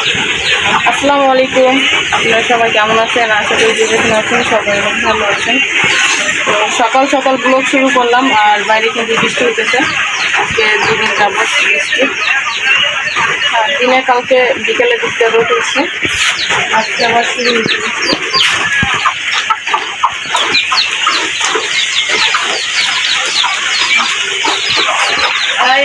আসসালামু আলাইকুম। আপনারা সবাই কেমন আছেন? আশা করি যেখানে আছেন সবাই ভালো আছেন। তো সকাল সকাল ব্লগ শুরু করলাম, আর বাইরে কিন্তু বৃষ্টি হতেছে আজকে দুদিন যাবত বৃষ্টি। আর দিনে কালকে বিকেলে দিকটা রোদ হচ্ছে আজকে আবার শুরু বৃষ্টি। এই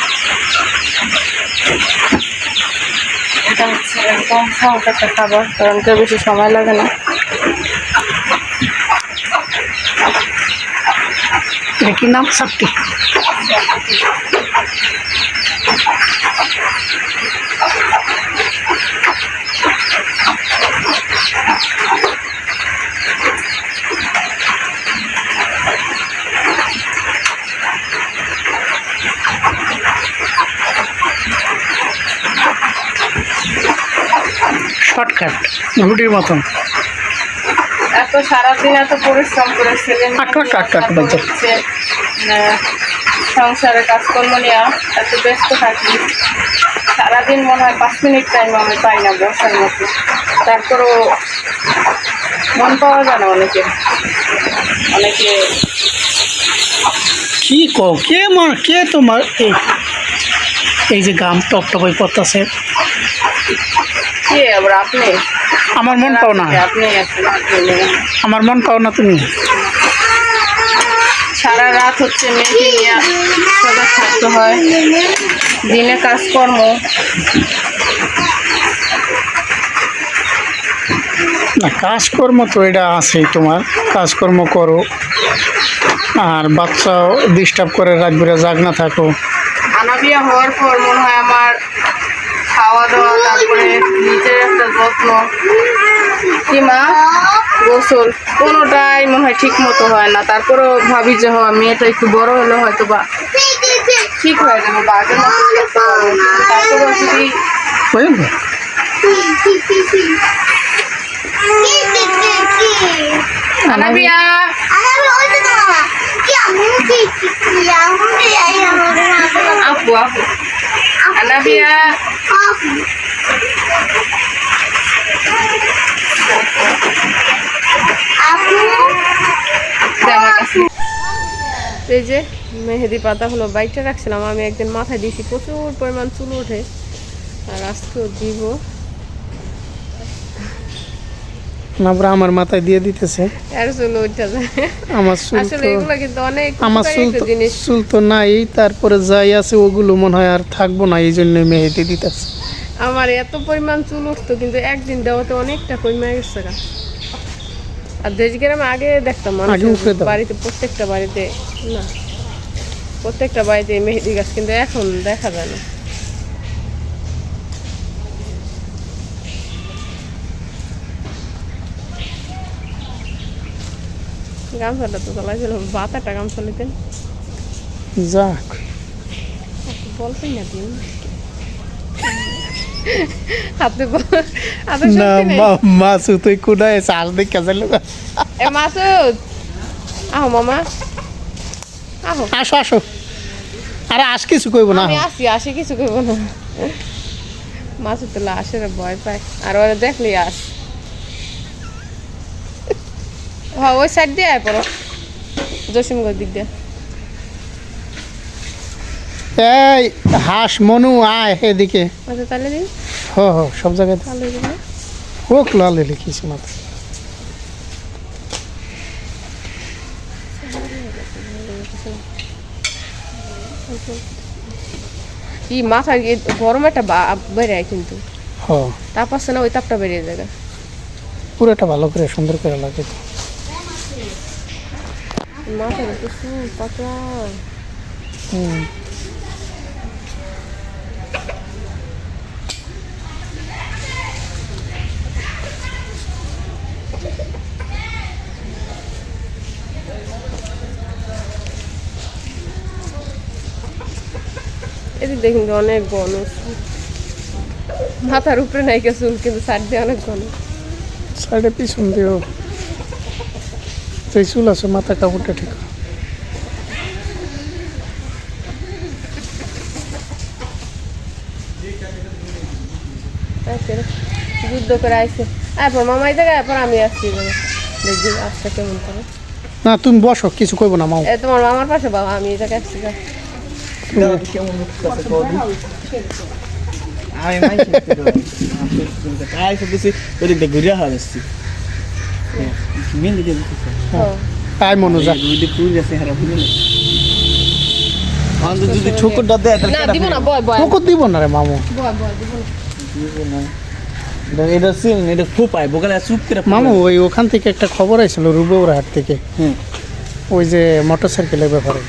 এটা হচ্ছে একদম সহজ একটা খাবার কারণ কেউ বেশি সময় লাগে না। এটা কি নাম? সাপটি শর্টকাট। ঘুটির মতন। এত সারাদিন এত পরিশ্রম করে আহ, সংসারে কাজকর্ম নেওয়া এত ব্যস্ত থাকি। সারাদিন মনে হয় পাঁচ মিনিট টাইম আমি পাই না বসার মতো তারপরও মন পাওয়া যায় না অনেকে। অনেকে কি কও? কে মর কে তোমার এই এই যে গাম টপ টপ পড়তেছে কে? আবার আপনি? আমার মন পাও না। আপনি। আমার মন পাও না তুমি। সারা রাত হচ্ছে মেয়েকে নিয়ে সজাগ থাকতে হয়। দিনে কাজকর্ম। না কাজকর্ম তো এটা আছেই তোমার। কাজকর্ম করো। আর বাচ্চাও ডিস্টার্ব করে রাত বেড়ে জাগ না থাকো আনাবিয়া হওয়ার পর মনে হয় আমার খাওয়া দাওয়া তারপরে নিজের একটা যত্ন। কি মা? গোসল। কোনোটাই মনে হয় ঠিক মতো হয় না। তারপরেও ভাবি যে হয় মেয়েটা একটু বড় হলে হয়তো বা ঠিক হয়ে যাবে বা আগের মতো করতে পারব তারপরেও যদি আনাবিয়া! আপু আপু। Anabia love you. এই যে মেহেদি পাতা হলো, বাইকটা রাখছিলাম। আমি একদিন মাথায় দিয়েছি, প্রচুর পরিমাণ চুল ওঠে। আর আজকেও দিব। আমরা আমার মাথায় দিয়ে দিতেছে। আর চুল উঠে যায়। আমার চুল আসলে এগুলো কিন্তু অনেক আমার চুল জিনিস। চুল তো নাই তারপরে যাই আছে ওগুলো মনে হয় আর থাকব না এই জন্য মেহেদি দিতেছে। আমার এত পরিমাণ চুল উঠতো কিন্তু একদিন দেওয়াতে অনেকটা কমে গেছে। আর দেশ গ্রামে আগে দেখতাম। বাড়িতে প্রত্যেকটা বাড়িতে না প্রত্যেকটা বাড়িতে মেহেদি গাছ কিন্তু এখন দেখা যায় না। গামছাটা তো চালাইছিল বাতাটা গামছা নিতেন। যাক। বলতেই না দিন। হাতে হাতে না শক্তি নেই। মা মাসু তুই কোনায় চাল দেখে এ আহো মামা। আহো। আসো আসো। আরে কিছু কইব না আমি আসি আসি কিছু না। মাসুদ তো লাশের ভয় পায়। আর ওরা দেখলেই আস। হ্যাঁ ওই সাইড দিয়ে আয় পড়ো। জসিমগঞ্জ দিক দিয়ে। এই হাঁস মনু আয় এদিকে। আচ্ছা তাহলে দিন। হ হ সব জায়গায় হোক লালে লিখিস মাথা কি মাথা গরম একটা বেড়ে যায় কিন্তু। হ তাপ আসছে না ওই তাপটা বেরিয়ে যায় পুরোটা ভালো করে সুন্দর করে লাগে মাথার একটু চুল পাতলা হুম এদিক দেখুন অনেক ঘন মাথার উপরে নাই চুল কিন্তু সাইড দিয়ে অনেক ঘন সাইডে পিছন দিয়েও যেই চুল আছে মাথা কাপড়টা ঠিক করো। যুদ্ধ করে আইসে এরপর মামাই জায়গায় এরপর আমি আসছি দেখবি আসছে কেমন করে। না তুমি বসো কিছু করব না মাও এ তোমার মামার পাশে বাবা আমি এই জায়গায় আসছি। আমি মাইকে দিয়ে ঘুরে হারাচ্ছি মেন দিকে দিতেছে হ্যাঁ। আমাদের যদি ঠোকরটা দেয় না দিব না বয় বয়। তোকে দিব না রে মামু। বয় বয় দিব না। দিব না। এটা এটা সিল এটা ফুপায় বোকালে চুপ করে মামু ওই ওখান থেকে একটা খবর আইছিল রুবেউর হাট থেকে। ওই যে মোটর সাইকেলের ব্যাপারে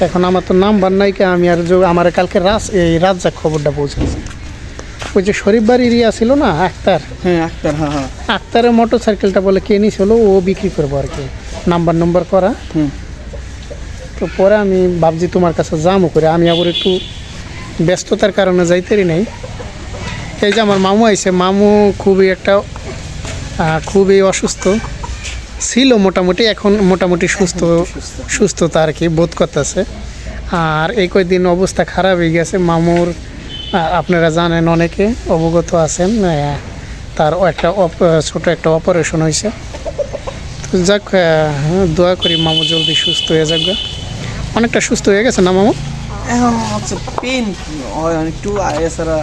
এখন আমার তো নাম্বার নাই কে আমি আর যে- আমার কালকে রাজ এই রাজ্জাক খবরটা পৌঁছেছে। ওই যে শরীফ বাড়ির ইয়া ছিল না আক্তার? হ্যাঁ আক্তার হ্যাঁ হ্যাঁ। আক্তারের মোটর সাইকেলটা বলে কে নিছিল ও বিক্রি করব আর কি। নাম্বার নম্বর করা। হুম। তো পরে আমি ভাবছি তোমার কাছে যামও করে। আমি আবার একটু ব্যস্ততার কারণে যাইতেরই নাই। এই যে আমার মামু আইছে মামু খুবই একটা খুবই অসুস্থ। ছিল মোটামুটি এখন মোটামুটি সুস্থ সুস্থতা আর কি বোধ করতেছে। আর এই কয়েকদিন অবস্থা খারাপ হয়ে গেছে মামুর আপনারা জানেন অনেকে অবগত আছেন তার একটা ছোট একটা অপারেশন হয়েছে তো যাক হ্যাঁ, দোয়া করি মামু জলদি সুস্থ হয়ে যাক অনেকটা সুস্থ হয়ে গেছে না মামু? এখন হচ্ছে পেন হয়? একটু আর এছাড়া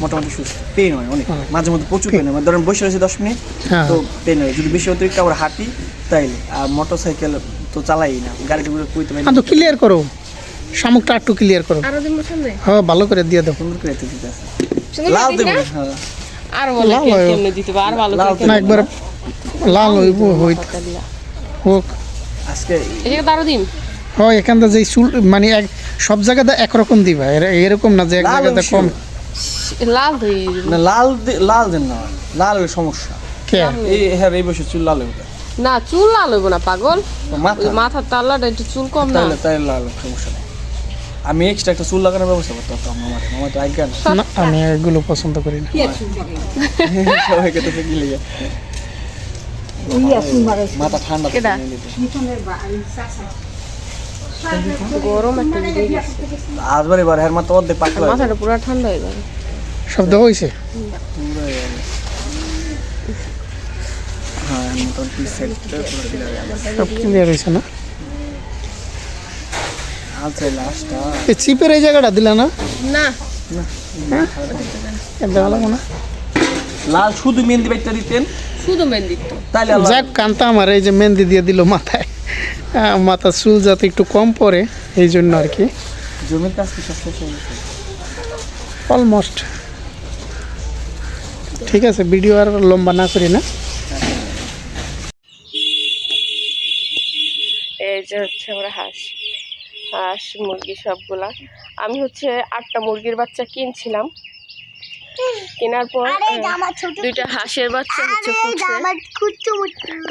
মোটামুটি সুস্থ। পেন হয় অনেক। মাঝে মধ্যে প্রচুর পেন হয়। মানে ধরেন বসে রয়েছে দশ মিনিট হ্যাঁ। তো পেন হয়। যদি বেশি অতিরিক্ত আবার হাঁটি তাইলে। আর মোটর সাইকেল তো চালাই না। গাড়ি পারি হ্যাঁ তো ক্লিয়ার করো। শামুকটা একটু ক্লিয়ার করো। দিব হ্যাঁ ভালো করে দিয়ে দেবো সুন্দর করে দিতে আছে লাল না? হ্যাঁ। আর বলে লাল হয়। দিতে আর ভালো করে না একবার লাল হইব হই হোক। আজকে দিন। হয় এখানটা যে চুল মানে এক সব জায়গাতে একরকম দিবা। এর- এরকম না যে এক জায়গাতে কম। লাল হয়ে না লাল লাল দেন না। লাল সমস্যা। কে? এই হ্যাঁ এই বছর চুল লাল হবে না চুল লাল হইব না পাগল। মাথা। মাথার তাল্লাটা একটু চুল কম না। তাহলে তাহলে লাল সমস্যা নেই। আমি এক্সট্রা একটা চুল লাগানোর ব্যবস্থা করতাম মামার মামা তো আজ্ঞা না আমি এগুলো পছন্দ করি না। সবাইকে তো ফেকি লেগে মাথা ঠান্ডা গরম একটা এবার হের মাথা অর্ধেক পাকলা মাথাটা পুরো ঠান্ডা হয়ে হয়েছে পুরো হয়ে মোটামুটি সেট। সব ক্লিয়ার হয়েছে না? আছে লাস্টটা এই চিপের এই জায়গাটা দিলা না? না। এ দেওয়া না লাল শুধু মেহেন্দি বাইকটা দিতেন? শুধু মেহেন্দি তো যাক কান্তা আমার এই যে মেহেন্দি দিয়ে দিল মাথায়। চুল যাতে একটু কম পড়ে এই জন্য আর কি। জমির কাজ কি শেষ অলমোস্ট ঠিক আছে ভিডিও আর লম্বা না করি না। এই যে হচ্ছে আমরা হাঁস। হাঁস মুরগি সবগুলা। আমি হচ্ছে আটটা মুরগির বাচ্চা কিনছিলাম। কেনার পর দুইটা হাঁসের বাচ্চা হচ্ছে ফুটছে।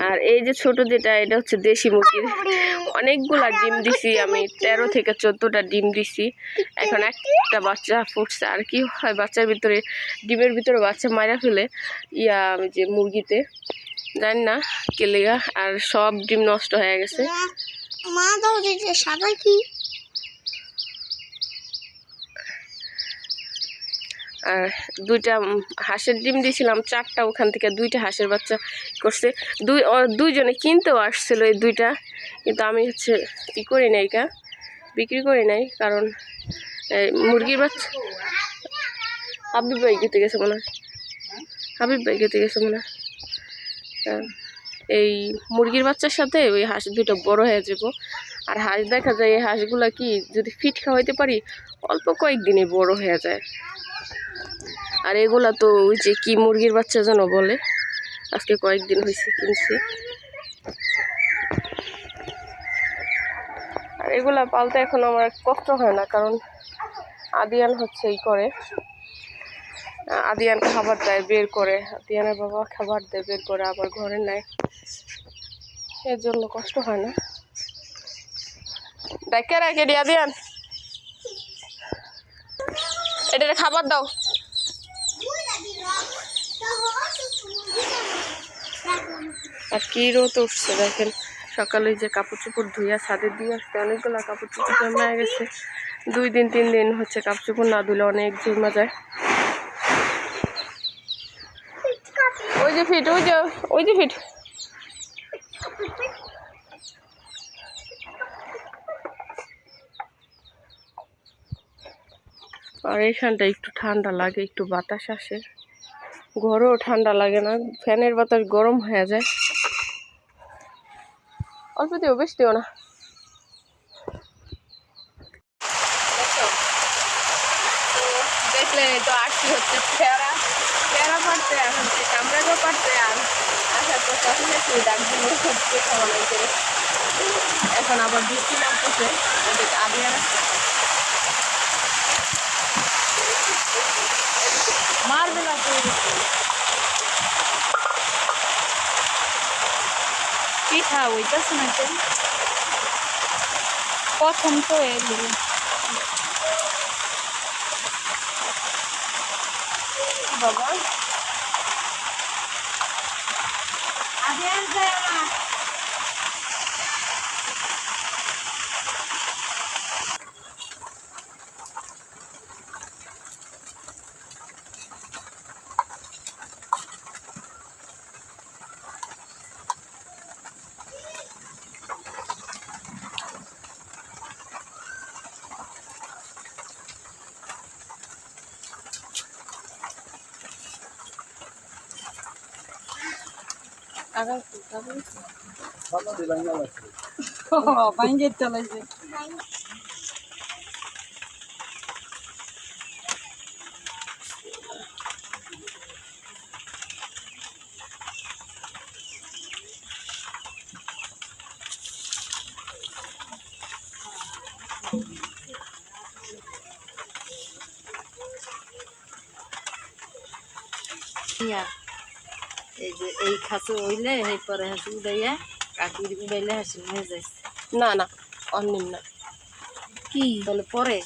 আর এই যে ছোট যেটা এটা হচ্ছে দেশি মুরগির। অনেকগুলা ডিম দিছি আমি তেরো থেকে চোদ্দোটা ডিম দিছি। এখন একটা বাচ্চা ফুটছে। আর কি হয় বাচ্চার ভিতরে ডিমের ভিতরে বাচ্চা মারা ফেলে ইয়া আমি যে মুরগিতে জানি না কেলেগা আর সব ডিম নষ্ট হয়ে গেছে। মা দাও দিতে সাদা কি? আর দুইটা হাঁসের ডিম দিয়েছিলাম, চারটা ওখান থেকে দুইটা হাঁসের বাচ্চা করছে। দুই দুইজনে কিনতেও আসছিল এই দুইটা, কিন্তু আমি হচ্ছে ই করি নাই কা, বিক্রি করি নাই, কারণ মুরগির বাচ্চা হাবিব ভাই গেতে গেছে মনে হয়। হাবিব ভাই গেতে গেছে মনে হয়। হ্যাঁ। এই মুরগির বাচ্চার সাথে ওই হাঁস দুটো বড় হয়ে যাব। আর হাঁস দেখা যায় এই হাঁসগুলা কি যদি ফিট খাওয়াইতে পারি, অল্প কয়েকদিনে বড় হয়ে যায়। আর এগুলা তো ওই যে কি মুরগির বাচ্চা যেন বলে, আজকে কয়েকদিন হয়েছে কিনছি। আর এগুলা পালতে এখন আমার কষ্ট হয় না, কারণ আদিয়ান হচ্ছে এই করে। আদিয়ান খাবার দেয়, বের করে। আদিয়ানের বাবা খাবার দেয়, বের করে আবার ঘরে নেয়। এর জন্য কষ্ট হয় না। দেখে রাখে আদিয়ান। এটা খাবার দাও। আর কি রোদ উঠছে দেখেন। সকালে যে কাপড় চোপড় ধুইয়া ছাদে দিয়ে আসতে অনেকগুলো কাপড় চোপড় জমা গেছে। দুই দিন, তিন দিন হচ্ছে কাপড় চোপড় না ধুলে অনেক জমা যায় ওই যে ফিট ওই যে ওই যে ফিট আর এইখানটা একটু ঠান্ডা লাগে, একটু বাতাস আসে। ঘরেও ঠান্ডা লাগে না, ফ্যানের বাতাস গরম হয়ে যায়। অল্প দিও, বেশ দিও না দেখলে তো আসছি হচ্ছে পেয়ারা পেয়ারা পাড়তে আর হচ্ছে কামড়াগো পাড়তে আর আসার পর তখন দিল হচ্ছে খাওয়ানো করে এখন আবার বৃষ্টি নামতেছে। ওদের আগে আর মারবে না তো পিঠা হইতাছে না প্রথম তো এলি। বাবা। আগে যায় না বাইঙ্গের চালাইছে ইয়া এই যে এই খাসু হইলে এই পরে হাসি উড়াইয়া কাকি উড়াইলে হাসি হয়ে যাইছে। না না অন্য না। কি? তাহলে পরে।